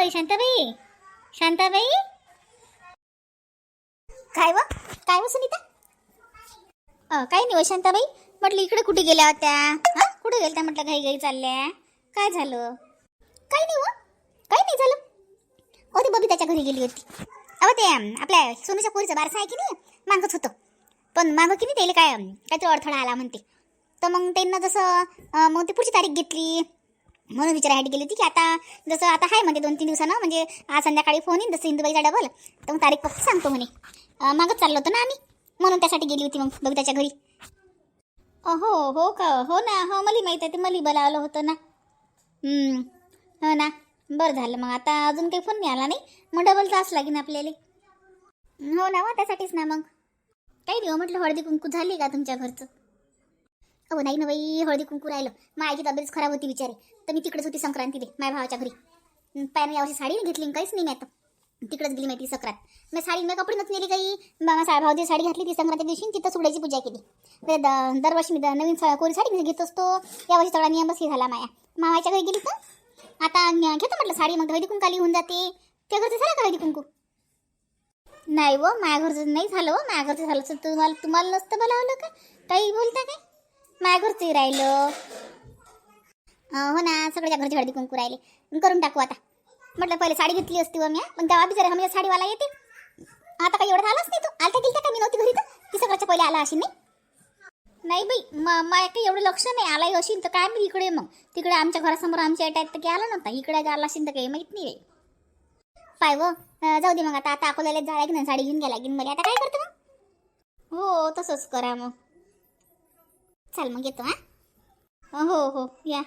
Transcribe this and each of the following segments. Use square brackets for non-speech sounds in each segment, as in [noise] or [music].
होय शांताबाई? शांताबाई? काय व? काय व सुनीता? काय नाही व शांताबाई. म्हटलं इकडे कुठे गेल्या होत्या? हा? कुठे गेल्या म्हटलं घाई घाई चालल्या? काय झालं? काय नाही व. काय नाही झालं. ओ ती बबिताच्या घरी गेली होती. अहो ते आपल्या सोनूच्या पोरीचा बारसा आहे की नाही मागत होतं. पण मागं की नाही त्याला काय काहीतरी अडथळा आला म्हणते. तर मग त्यांना जसं मग ती पुढची तारीख घेतली. म्हणून विचारायसाठी गेली होती की आता जसं आता आहे म्हणजे दोन तीन दिवसानं म्हणजे आज संध्याकाळी फोन येईन जसं इंदुबाईचा डबल तर मग तारीख फक्त सांगतो म्हणे. अं, मागच चाललो होतो ना आम्ही. म्हणून त्यासाठी गेली होती मग. बबिताच्या घरी. हो हो का? हो ना. हो मला माहीत आहे ते मला बोलावलं होतं ना. हो ना. बरं झालं मग. आता अजून काही फोन नाही आला नाही. मग डबल तास लागेल आपल्याला. हो ना मग त्यासाठीच ना मग. काही नाही हो म्हटलं हळदी कुंकू झाली का तुमच्या घरचं? हो नाही ना बाई हळदी कुंकू राहिलं. माझी तब्येत खराब होती बिचारी. तर मी तिकडेच होती संक्रांतीले माझ्या भावाच्या घरी. पायाने यावर्षी साडी नाही घेतली काहीच नाही मी आता तिकडेच गेली माहिती सक्रात. मी साडी मी कपडे नेली काही. मामा सा भावची साडी घातली ती संक्रांती दिवशी तिथं सुडायची पूजा केली. द- दरवर्षी मी द- नवीन कोरी साडी घेत असतो यावर्षी थोडा नियम बसली झाला माया. मामाच्या घरी गेली का आता घेतो म्हटलं साडी मग हळदी कुंकाली होऊन जाते. त्या घरचं झालं का हळदी कुंकू? नाही व माझ्या घरचं नाही झालं व माझ्या घरचं झालं. तर तुम्हाला तुम्हाला नसतं बोलावलं का? काही बोलता काय? माझ्या घरचंही राहिलं. हो ना सगळ्याच्या घरची हळदी कुंकू राहिले. करून टाकू आता. म्हटलं पहिले साडी घेतली असती व मी पण तेव्हा बिचारे म्हणजे साडीवाला येते. आता काही एवढं आलाच नाही तू. आलता गेलता का मी नव्हती घरी तर? ती सगळ्याच्या पहिले आला अशी नाही? नाही बाई म काही एवढं लक्ष नाही. आलाही असेल तर काय मी इकडे मग? तिकडे आमच्या घरासमोर आमच्या अटॅक तर काही आला नव्हता? इकडे आला असेल तर काही माहीत नाही पाय व जाऊ दे मग आता. आता अकोल्याला जायला की नाही साडी घेऊन गेला की मला आता काय करतो मग? हो तसंच करा मग. चाल मग येतो हा? हो हो या.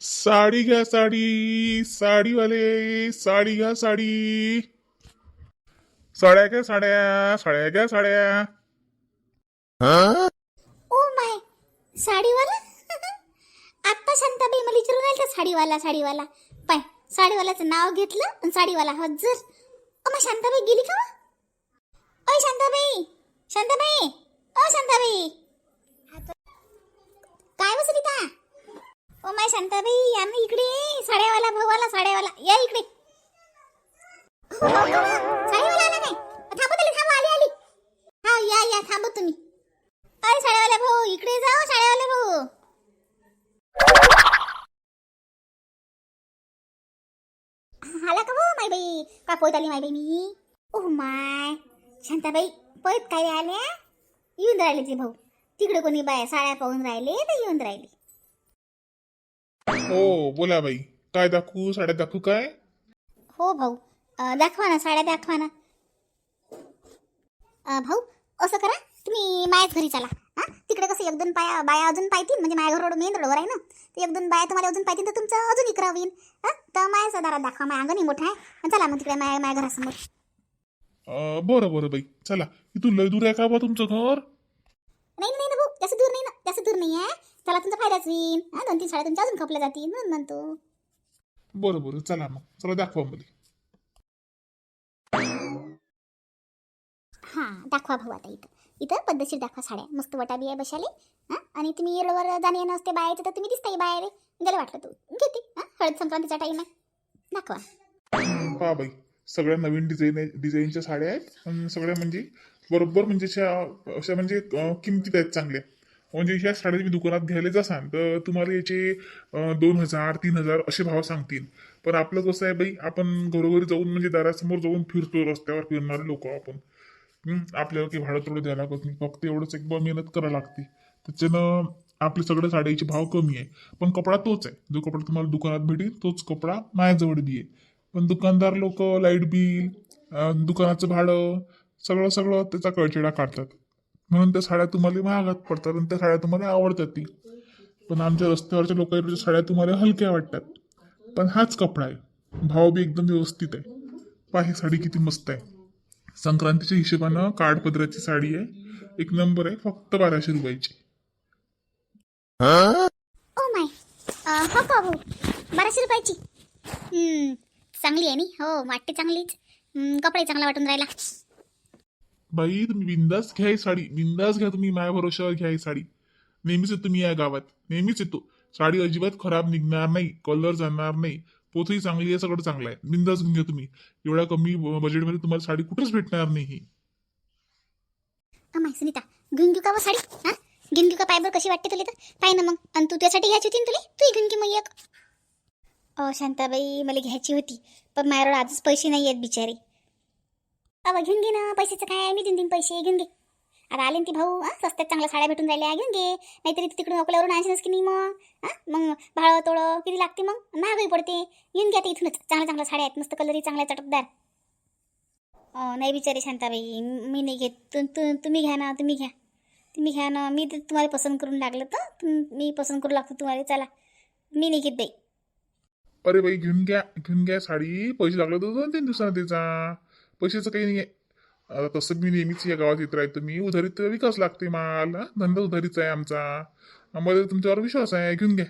साडी घ्या साडी. साडीवाले साडी घ्या साडी. साड्या घ्या साड्या. साड्या घ्या साड्या. Oh my साडीवाला? आत्ता शांताबाई मला विचारून राहिलं साडीवाला साडीवाला. पाय साडीवाल्याचं नाव घेतलं आणि साडीवाला हजर. ओ मग शांताबाई गेली का? ओय शांताबाई! शांताबाई! ओ शांताबाई! काय हो बस रीता ओ माय शांताबाई आम्ही ना इकडे साड्यावाला भाऊवाला साड्यावाला. या इकडे. साडीवाला आला काय थांबू त्याला थांबू. आली आली. हा या या. थांबू तुम्ही. अरे साड्यावाला भाऊ इकडे जाओ हो, साड्यावाला भाऊ. आला का भाऊ माय बाई? का पोत आली माय बाई मी ओ माय. शांताबाई पळत काय आल्या? येऊन राहिले ते भाऊ. तिकडे कोणी बाया साड्या पाहून राहिले तर येऊन राहिले. हो बोला बाई. काय दाखवू? साड्या दाखवू काय? हो भाऊ. अं, दाखवा ना साड्या दाखवा ना. अं, भाऊ असं करा. तुम्ही मायाच घरी चला. हा? तिकडे कसं एक दोन पाया बाया अजून पाहतील म्हणजे माझ्या घर रोड मेन रोडवर आहे ना. तर एक दोन बाया तुम्हाला अजून पाहतील तर तुमचं अजून इकरा होईल हा? तर मायाचा दारात दाखवा. माझ्या अंगणी मोठा आहे. चला मग तिकडे माया माझ्या घरासमोर. अं, बरं बरं बाई. चला. इथून लय दूर आहे का बा तुमचं घर? नाही नाही ना भाऊ. जास्त दूर नाही ना. जास्त दूर नाही आहे. चला तुमचा फायदाच होईल. हा दोन तीन साड्या तुमच्या अजून खपल्या जातील म्हणून म्हणतो. बरं बरं. चला मग. चला दाखवा मध्ये हां दाखवा भाऊ आता इथं. इथं पद्धतशीर दाखवा साड्या. मस्त वटाबी आहे बशाले. हां आणि तुम्ही रोडवर जाणे येणं असते बायाचं तर तुम्ही दिसताय बाहेर. त्याला वाटलं तू. घेते. हां हळद संक्रांतीचा टाईम आहे. दाखवा. पहा बाई. सगळ्या नवीन डिझाईन डिझाईनच्या साड्या आहेत आणि सगळ्या म्हणजे बरोबर म्हणजे अशा अशा म्हणजे किमतीत आहेत चांगल्या. म्हणजे ह्या साड्या तुम्ही दुकानात घ्यायला जासाल तर तुम्हाला याचे दोन हजार तीन हजार असे भाव सांगतील. पण आपलं कसं आहे बाई आपण घरोघरी जाऊन म्हणजे दारासमोर जाऊन फिरतो रस्त्यावर फिरणारे लोक आपण. आपल्याला काही भाडं थोडं द्यायला लागत नाही. फक्त एवढंच एक मेहनत करावं लागते. त्याच्यानं आपले सगळ्या साड्याचे भाव कमी आहे. पण कपडा तोच आहे. जो कपडा तुम्हाला दुकानात भेटेल तोच कपडा माझ्याजवळ बी आहे. पण दुकानदार लोक लाइट बिल अं, दुकानाचं भाडं सगळं सगळं त्याचा कळचेडा काढतात. म्हणून त्या साड्या तुम्हाला महागात पडतात आणि त्या साड्या तुम्हाला आवडतात ती. पण आमच्या रस्त्यावरच्या लोकांच्या साड्या तुम्हाला हलक्या वाटतात. पण हाच कपडा आहे. भाव बी एकदम व्यवस्थित आहे. पहा ही साडी किती मस्त आहे. संक्रांतीच्या हिशोबानं काठपदराची साडी आहे. एक नंबर आहे फक्त बाराशे रुपयाची. Oh my. हो का भाऊ बाराशे रुपयाची. हम्म, चांगली आहे नी? हो वाटते चांगलीच. कपडाही चांगला वाटून राहिला. बाई तुम्ही बिंदास घ्या ही साडी. बिंदास घ्या तुम्ही माझ्या भरोशावर घ्या ही साडी. नेहमीच येतो मी या गावात. नेहमीच येतो. साडी अजिबात खराब निघणार नाही कलर जाणार नाही. पोथही चांगली आहे सगळं चांगलं आहे. बिंदास घेऊन घ्या तुम्ही. एवढ्या कमी बजेटमध्ये तुम्हाला साडी कुठेच भेटणार नाही ही. अमाय सुनीता घेऊन घेऊ का व साडी? हा? घेऊन घेऊ का? पाय बरं कशी वाटते तुला तर पाय ना मग. आणि तू त्यासाठी घ्यायची होती ना तुला? तू घेऊन घे मग एक. अ शांताबाई मला घ्यायची होती पण माझ्यावर आजच पैसे नाही आहेत बिचारी. अव घेऊन घे ना पैशाचं काय मी देऊन देईन पैसे घेऊन घे. आता आले ना ती भाऊ हा रस्त्यात चांगल्या साड्या भेटून राहिल्या घेऊन घे. नाहीतरी तू तिकडून अकोल्यावरून आणशीलच की नाही मग? हा मग भाडं तोळं किती लागते मग? महागाई पडते. घेऊन घ्या ते इथूनच. चांगल्या चांगल्या साड्या आहेत मस्त कलरही चांगल्या चटकदार. नाही बिचारे शांताबाई मी नाही घेत. तु, तु, तुम्ही घ्या ना तुम्ही घ्या. तुम्ही घ्या ना मी तुम्हाला पसंत करून लागलं तर तुम- मी पसंत करू लागतो तुम्हाला चला. मी नाही घेत बाई. अरे बाई घेऊन घ्या घेऊन घ्या साडी. पैसे लागले तर दोन तीन दिवसांना त्याचा. पैशाचं काही नाही. आहे आता तसं मी नेहमीच या गावात येत राहतो. मी उधारीत विकास लागते माल. धंदा उधारीचा आहे आमचा. आम्हाला तुमच्यावर विश्वास आहे. घेऊन घ्या.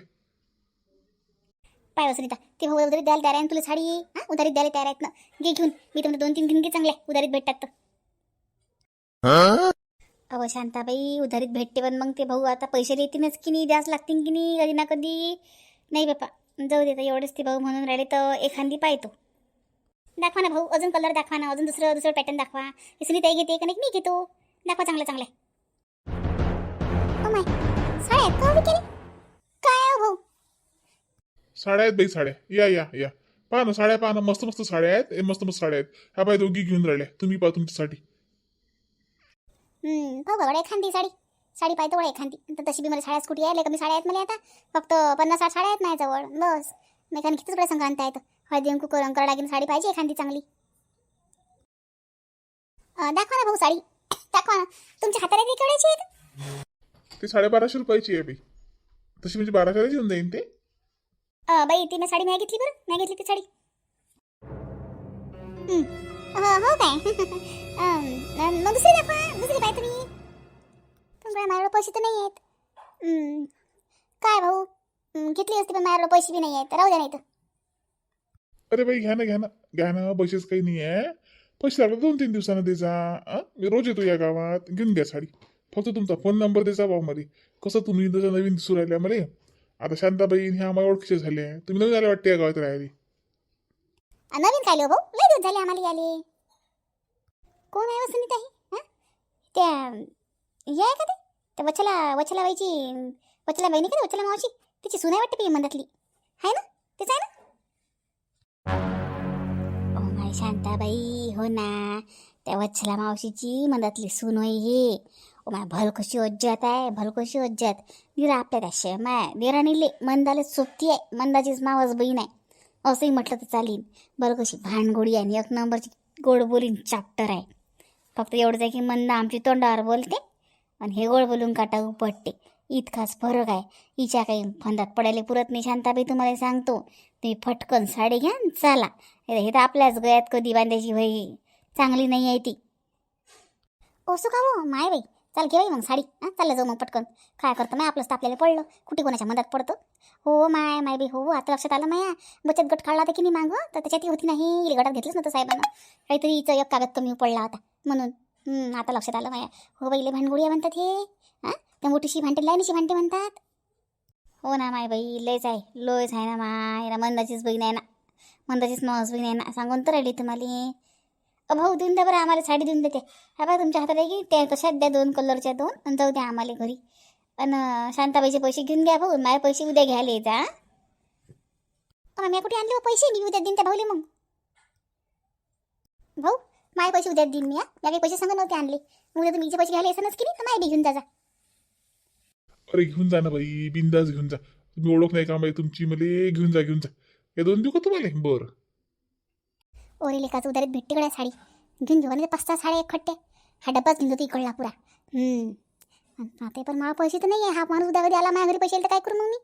पाय वसुनीता ते भाऊ उधारीत द्यायला तयार आहे ना तुला साडी? हां उधारीत द्यायला तयार आहेत ना. घे घेऊन. मी तुम्हाला दोन तीन घेऊन घे चांगल्या. उधारीत भेटतात तर. अहो शांताबाई उधारीत भेटते पण मग ते भाऊ आता पैसे देतीलच की नाही? द्यास लागतील की नाही? कधी ना कधी. नाही बापा जाऊ दे आता एवढेच ते भाऊ म्हणून राहिले तर एखादी पाहतो. दाखवा ना भाऊ अजून कलर दाखवा ना अजून दुसरं दुसरं पॅटर्न दाखवा. हे सुनीताई घेते का नाही? मी घेतो. दाखवा चांगलं चांगलं. विकेले? काय हो भाऊ? साड्या आहेत बाई साड्या. या या या. पहा ना साड्या पहा ना. मस्त मस्त साड्या आहेत. मस्त मस्त साड्या आहेत. ह्या बाई दोघी घेऊन राहिल्या. तुम्ही पहा तुमच्यासाठी हम्म, एखादी साडी. साडी पाहिजे वळ एखादी. तर तशी बी मला साड्या स्कूटी आहे लय कमी साड्या आहेत मला आता. फक्त पन्नास साठ साड्या आहेत माझ्याजवळ बस. नाही कारण कितीच वेळा संक्रांत आहेत. हळदी अंकू कर अंकर लागेल साडी पाहिजे एखादी चांगली. दाखवा ना भाऊ साडी. दाखवा ना. तुमच्या हाताला ती केवढ्याची आहेत ते साडेबाराशे रुपयाची आहे बाई तशी म्हणजे बाराशेलाच येऊन जाईन ते. अं, बाई ती मी साडी नाही घेतली बरं. नाही घेतली ती साडी. हो हो काय? [laughs] अं, मग दुसरी दाखवा. दुसरी पाहिजे तुम्ही. तुमच्या माझ्याकडे पैसे तर नाही आहेत. काय भाऊ? घेतली असती पण माझ्याकडे पैसे बी नाही आहेत. राहू द्या नाही तर अरे बाई घ्या ना घ्या ना. घ्या ना पैसेच काही नाही आहे. पैसे लागले दोन तीन दिवसानं द्यायचा? मी रोज येतो या गावात. घेऊन घ्या साडी. फक्त तुमचा फोन नंबर द्यायचा भाऊ मध्ये कसं तुम्ही जसं नवीन दिसू राहिल्या मला आता शांताबाई ह्या आम्हाला ओळखीचे झाले तुम्ही नवीन आले वाटते या गावात राहिले नवीन काय लो भाऊ? लय दिवस झाले आम्हाला आले कोण आहे वसंत आहे हां त्या हे आहे का ते? त्या वचला वचला बाईची वचला का ते? वचला मावशी. तिची सुनाय वाटते पी मंदातली. आहे ना? तेच आहे ना? ओ माय शांताबाई हो ना. त्या वत्सला मावशीची मंदातली सून होई हे. ओ माय भलकशी ओज्जात आहे भलकशी ओज्जात निरा आपल्या त्या शेमाय देराणीले मंदाले सोबती आहे. मंदाचीच मावस बहीण आहे. असंही म्हटलं तर चालीन. भलकशी कशी भानगोडी आहे आणि एक नंबरची गोड बोलीन चाप्टर आहे. फक्त एवढंच आहे की मंदा आमची तोंडावर बोलते. आणि हेगोळ बोलून काटा उपटते इतकाच फरक आहे. हिच्या काही फंदात पडायला पुरत नाही. शांताबाई तुम्हाला सांगतो. तुम्ही फटकन साडी घ्या चाला. हे तर आपल्याच गळ्यात कधी बांधायची होई चांगली नाही आहे ती. ओसू का हो? माय बाई. चाल घे बाई मग साडी. हां चाललं जाऊ मग पटकन. काय करतं माय? आपलंच तर आपल्याला पडलं. कुठे कोणाच्या मदत पडतं? हो माय माय बाई. हो आता लक्षात आलं माया. बचत गट काढला होता की नाही मागं? तर त्याच्यात होती नाही. गटात घेतलंच नव्हतं साहेबांना. काहीतरी हिचं एक कागद कमी पडला होता. म्हणून. आता लक्षात आलं माया हो बाईले भांडगुडिया म्हणतात हे. हां? त्या मोठीशी भांडे लायनीशी भांडे म्हणतात. हो ना माय बाई लयच आहे लोयच आहे ना माय. ना मंदाचीच बहीण आहे ना. मंदाचीच मावस बहीण आहे ना. सांगून तर राहिली तुम्हाला. अ भाऊ देऊन द्या बरं आम्हाला साडी देऊन देते. हा बा तुमच्या हातात आहे की? त्या तशाच द्या दोन कलरच्या दोन आणि जाऊ द्या आम्हाला घरी. आणि शांताबाईचे पैसे घेऊन घ्या भाऊ माझे पैसे उद्या घ्यायला येता मी कुठे आणले हो पैसे? मी उद्या देईन त्या भाऊले मग. भाऊ माझे पैसे उद्या देईन मी हा? या काही पैसे सांगा नव्हते आणले. उद्या तुम्ही पैसे घ्यायला येसानच की नाही? तर घेऊन जा. अरे घेऊन जा ना बाई बिंदास घेऊन जा. तुम्ही ओळख नाही का बाई तुमची? मला घेऊन जा घेऊन जा. हे दोन देऊ का तुम्हाला? बरं. ओरे लेकाचं उधारीत भेटते गड्या साडी. घेऊन घेऊ आणि पाच सहा साड्या एक खट्टे. हा डब्बाच घेऊन जातो इकडला पुरा. हम्म. ते पण मला पैसे तर नाही आहे हा माणूस उद्या कधी आला माझ्या घरी पैसे तर काय करू मग मी?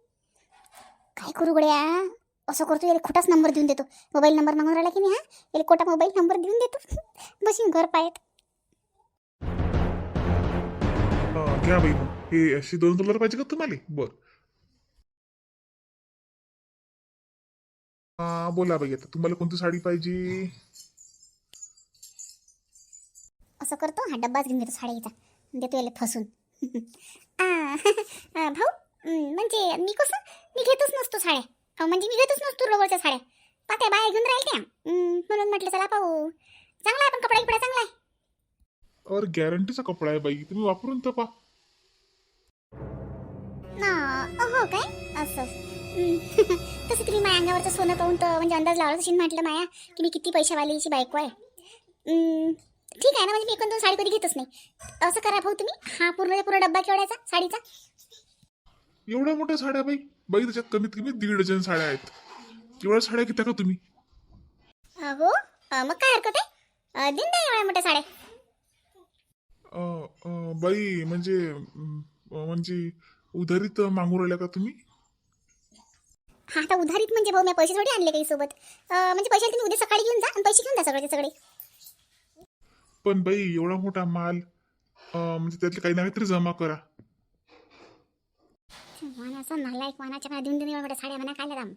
काय करू गड्या? असं करतो याला खोटाच नंबर देऊन देतो. मोबाईल नंबर मागून राहिला की नाही हा? याला खोटा मोबाईल नंबर देऊन देतो. [laughs] बसून घर पायत. घ्या बाई मग. हे अशी दोन कलर पाहिजे का तुम्हाला? बर. हा बोला बाई आता तुम्हाला कोणती साडी पाहिजे? असं करतो हा डब्बाच घेऊन देतो साडीचा. देतो याला फसून. [laughs] आ, [laughs] भाऊ म्हणजे मी कसं? मी घेतच नसतो साड्या. म्हणजे मी घेतच नसतो रोबरच्या साड्या. पात्या बाया घेऊन राहिल्या हम्म, म्हणून म्हटलं चला पाहू. चांगला आहे पण कपडा कपडा चांगला आहे. और गॅरंटीचा कपडा आहे बाई. तुम्ही वापरून तर पा ना हो काय? असं. हम्म. [laughs] तसं तुम्ही माझ्या अंगावरचं सोनं पाहून तर म्हणजे अंदाज लावला तशी म्हटलं माया की मी किती पैशावालीची बायको आहे. हम्म, ठीक आहे ना म्हणजे मी एकूण दोन साडी कधी घेतच नाही. असं करा भाऊ तुम्ही. हा पूर्ण पूर्ण डब्बा केवढ्याचा? साडीचा? एवढ्या मोठ्या साड्या बाई? बाई त्याच्यात कमीत कमी दीड डझन साड्या आहेत. एवढ्या साड्या घेता का तुम्ही? हो मग काय हरकत आहे? एवढ्या मोठ्या साड्या. अं, अं, बाई म्हणजे अं, म्हणजे उधारीत मागू राहिल्या का तुम्ही? हा आता उधारीत म्हणजे भाऊ मी पैसे थोडी आणले काही सोबत. अ, म्हणजे पैसे तुम्ही उद्या सकाळी घेऊन जा आणि पैसे घेऊन जा सगळे सगळे. पण बाई एवढा मोठा माल अं, म्हणजे त्यातले काही ना काहीतरी जमा करा. वानाचा नालायक वानाच्या मला देऊन देऊन एवढ्या साड्या म्हणा काय दाम.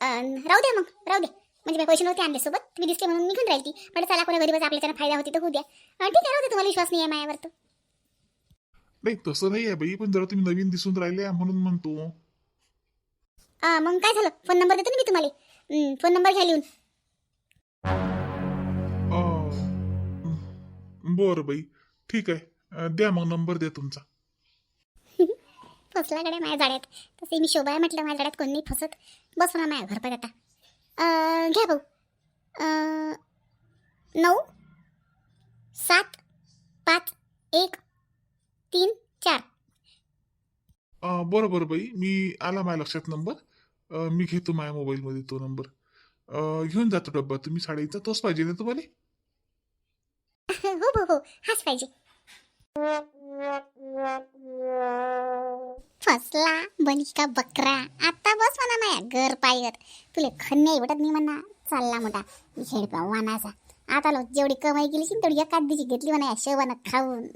राहू द्या मग राहू द्या. म्हणजे मी पैसे नव्हते आणले सोबत तुम्ही दिसले म्हणून निघून राहिली ती. म्हटलं चला कोणा गरीबाचा आपल्याच्यानं फायदा होती तर होऊ द्या. ठीक आहे राहू द्या तुम्हाला विश्वास नाही आहे माझ्यावर तर. नाही तसं नाही आहे बाई पण जरा तुम्ही नवीन दिसून राहिले म्हणून म्हणतो. मग काय झालं? फोन नंबर देतो ना मी तुम्हाला. फोन नंबर घ्या लिहून. बरं बाई ठीक आहे. द्या मग नंबर द्या तुमचा. फसल्याकडे माझ्या जाड्यात तसे मी शोभा आहे म्हटलं माझ्या जाड्यात कोण फसत. बस ना माझ्या घर आता. अं, घ्या भाऊ. अं, नऊ सात पाच एक तीन चार. अं, बरं बरं बाई. मी आला माझ्या लक्षात नंबर. मी घेतो माझ्या मोबाईलमध्ये तो नंबर. घेऊन जातो डब्बा. तुम्ही साडीचा तोच पाहिजे ना तुम्हाला? [laughs] हो हो हो. हाच पाहिजे. फसला बनी का बकरा. आता बस म्हणा माया घर पायत तुले खन्ने भेटत नाही म्हणा. चालला मोठा खेळपा वानाचा. आता लो जेवढी कमाई केली असेल तेवढी एकाच दिवशी घेतली म्हणा या शेवानं खाऊन.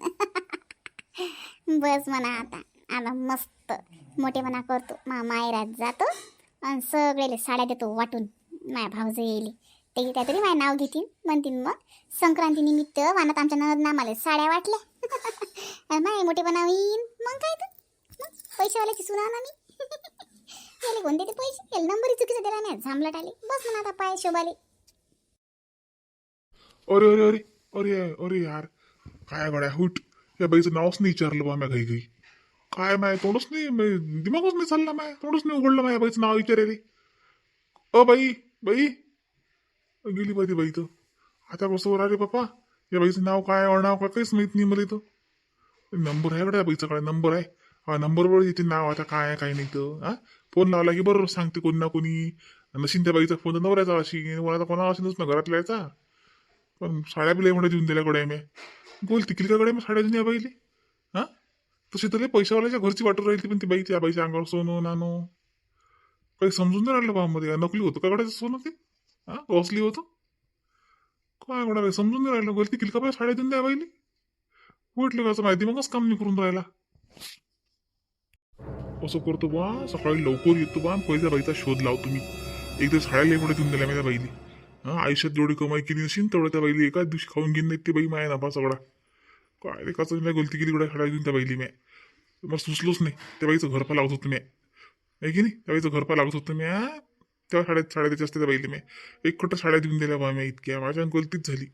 बस म्हणा आता. आता मस्त. मोठे म्हणा करतो. मा मायरात जातो आणि सगळेले साड्या देतो वाटून. माझ्या भाऊज येईल. ते काहीतरी माझं नाव घेतील म्हणतील मग संक्रांती निमित्त वानात आमच्या ननद नामाले साड्या वाटल्या. [laughs] नाही माय मोठेपणा होईन मग काय तर मग पैशावाल्याची सुना ना मी [laughs] याले कोणते ते पैसे? याला नंबरही चुकीचा दिला नाही झांबलट आले. बस म्हणा आता पाय शोभाले. अरे अरे अरे. अरे अरे यार. काय गड्या हुट. या बाईचं नावच नाही विचारलं बा म्या घाई घाई. काय माय तोंडच नाही दिमागच नाही चालला माय. तोंडच नाही उघडलं माय बाईचं नाव विचारायले. अ बाई बाई. गेली बाई ती बाई तर. आता कसं अरे पप्पा. या बाईचं नाव काय नाव काय? काहीच माहीत नाही मला इथं. नंबर आहे गड्या बाईचा कडे नंबर आहे? हा नंबरवर येते नाव आता काय आहे काय नाही तर हा? फोन लावला की बरोबर सांगते कोणी ना कोणी. नशीन त्या बाईचा फोन नवऱ्याचा अशी कोणाचा कोणा असेलच ना घरातल्या याचा. पण साड्या बिले म्हणा देऊन दिल्या कडे मी. बोल तिकील का कडे मी साड्या देऊन या बाईले? हा? तशी तर पैशावाल्याच्या घरची वाटून राहिली पण ती बाई त्या बाईच्या अंगावर सोनं नानो काही समजून नाही राहिलं बा मध्ये. नकली होतं का कडायचं सोनं ते? हा? कॉस्टली होतं? काय कोणा काही समजून नाही राहिलं. गलती केली का बाई साड्या देऊन द्या बाईली म्हटलं का माहिती मगच काम नाही करून राहिला. असं करतो बा सकाळी लवकर येतो बा पहिल्या बाईचा शोध लावतो मी एकदा साड्या एवढ्या देऊन दिल्या मी त्या बाईले हा आयुष्यात जेवढी कमाई केली नसेल तेवढ्या त्या बाईली एकाच दिवशी खाऊन घेईन नाही ते बाई माया नफा सगळा. काय रे कसं मी गलती केली एवढ्या साड्या देऊन त्या बाईली मी मला सुचलोच नाही. त्या बाईचं घरपा लागत होतं मी आहे की नाही? त्या बाईचं घरपा लागत होतं मी तेव्हा साड्या साड्या त्याच्या असते त्या बाईली मी. एक खोटं साड्या देऊन दिल्या बा मी इतक्या. माझ्या गलतीच झाली.